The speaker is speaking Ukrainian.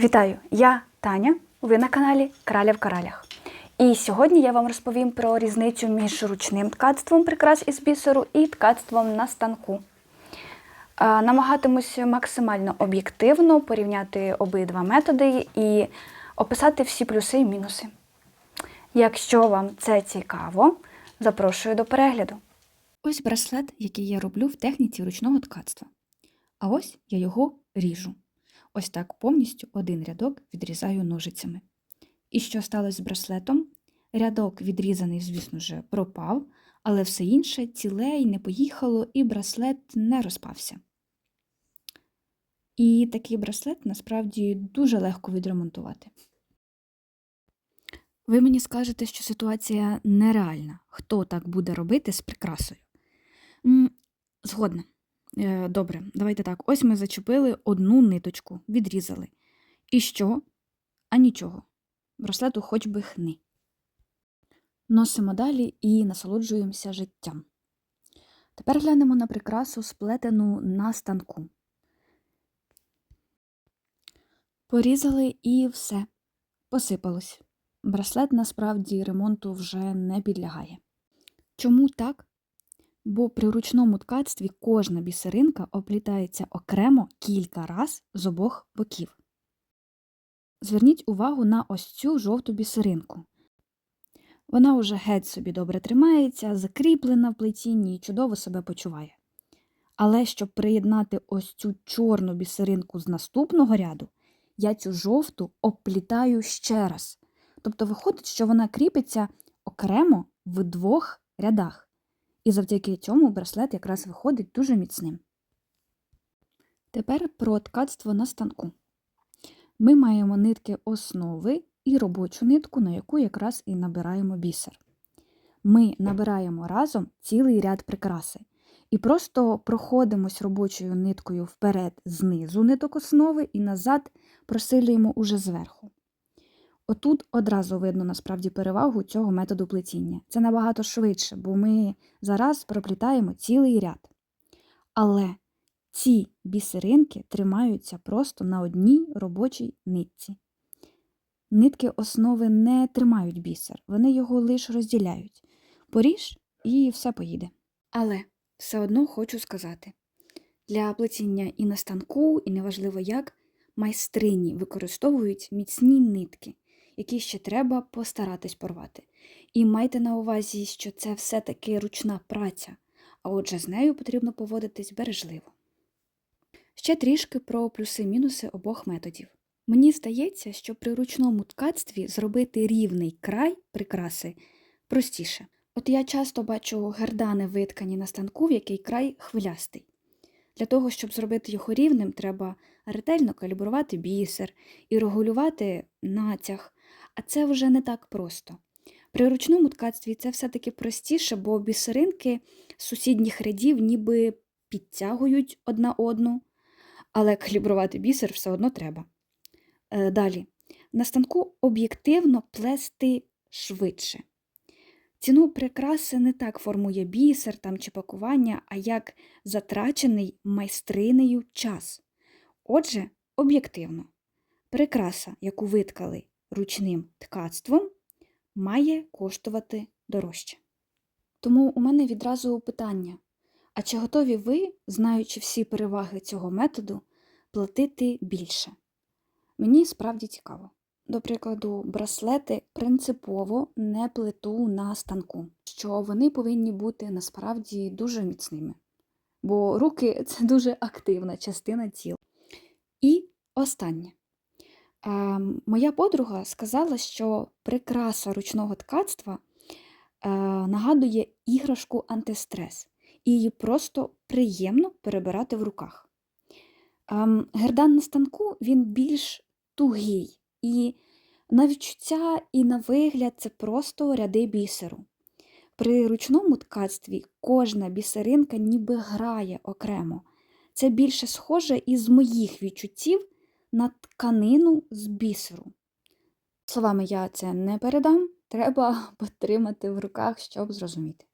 Вітаю! Я Таня. Ви на каналі Краля в Коралях. І сьогодні я вам розповім про різницю між ручним ткацтвом прикрас із бісеру і ткацтвом на станку. Намагатимусь максимально об'єктивно порівняти обидва методи і описати всі плюси і мінуси. Якщо вам це цікаво, запрошую до перегляду. Ось браслет, який я роблю в техніці ручного ткацтва. А ось я його ріжу. Ось так повністю один рядок відрізаю ножицями. І що сталося з браслетом? Рядок відрізаний, звісно ж, пропав, але все інше ціле й не поїхало, і браслет не розпався. І такий браслет насправді дуже легко відремонтувати. Ви мені скажете, що ситуація нереальна. Хто так буде робити з прикрасою? Згодна. Е, Добре, давайте так. Ось ми зачепили одну ниточку, відрізали. І що? А нічого. Браслету хоч би хни. Носимо далі і насолоджуємося життям. Тепер глянемо на прикрасу, сплетену на станку. Порізали і все. Посипалось. Браслет насправді ремонту вже не підлягає. Чому так? Бо при ручному ткацтві кожна бісеринка оплітається окремо кілька раз з обох боків. Зверніть увагу на ось цю жовту бісеринку. Вона уже геть собі добре тримається, закріплена в плетінні і чудово себе почуває. Але щоб приєднати ось цю чорну бісеринку з наступного ряду, я цю жовту обплітаю ще раз. Тобто виходить, що вона кріпиться окремо в двох рядах. І завдяки цьому браслет якраз виходить дуже міцним. Тепер про ткацтво на станку. Ми маємо нитки основи і робочу нитку, на яку якраз і набираємо бісер. Ми набираємо разом цілий ряд прикраси і просто проходимось робочою ниткою вперед знизу ниток основи і назад просилюємо уже зверху. Отут одразу видно насправді перевагу цього методу плетіння. Це набагато швидше, бо ми зараз проплітаємо цілий ряд. Але ці бісеринки тримаються просто на одній робочій нитці. Нитки основи не тримають бісер, вони його лише розділяють. Поріж і все поїде. Але все одно хочу сказати: для плетіння і на станку, і неважливо як, майстрині використовують міцні нитки які ще треба постаратись порвати. І майте на увазі, що це все-таки ручна праця, а отже, з нею потрібно поводитись бережливо. Ще трішки про плюси-мінуси обох методів. Мені здається, що при ручному ткацтві зробити рівний край прикраси простіше. От я часто бачу гердани виткані на станку, в який край хвилястий. Для того, щоб зробити його рівним, треба ретельно калібрувати бісер і регулювати натяг, а це вже не так просто. При ручному ткацтві це все-таки простіше, бо бісеринки сусідніх рядів ніби підтягують одна одну, але калібрувати бісер все одно треба. Е, Далі, на станку об'єктивно плести швидше. Ціну прикраси не так формує бісер там чи пакування, а як затрачений майстринею час. Отже, об'єктивно, прикраса, яку виткали ручним ткацтвом, має коштувати дорожче. Тому у мене відразу питання: а чи готові ви, знаючи всі переваги цього методу, платити більше? Мені справді цікаво. До прикладу, браслети принципово не плету на станку, що вони повинні бути насправді дуже міцними. Бо руки це дуже активна частина тіла. І останнє. Е, моя подруга сказала, що прикраса ручного ткацтва е, нагадує іграшку антистрес, і її просто приємно перебирати в руках. Е, гердан на станку він більш тугий, і на відчуття і на вигляд це просто ряди бісеру. При ручному ткацтві кожна бісеринка ніби грає окремо. Це більше схоже із моїх відчуттів на тканину з бісеру. Словами я це не передам, треба потримати в руках, щоб зрозуміти.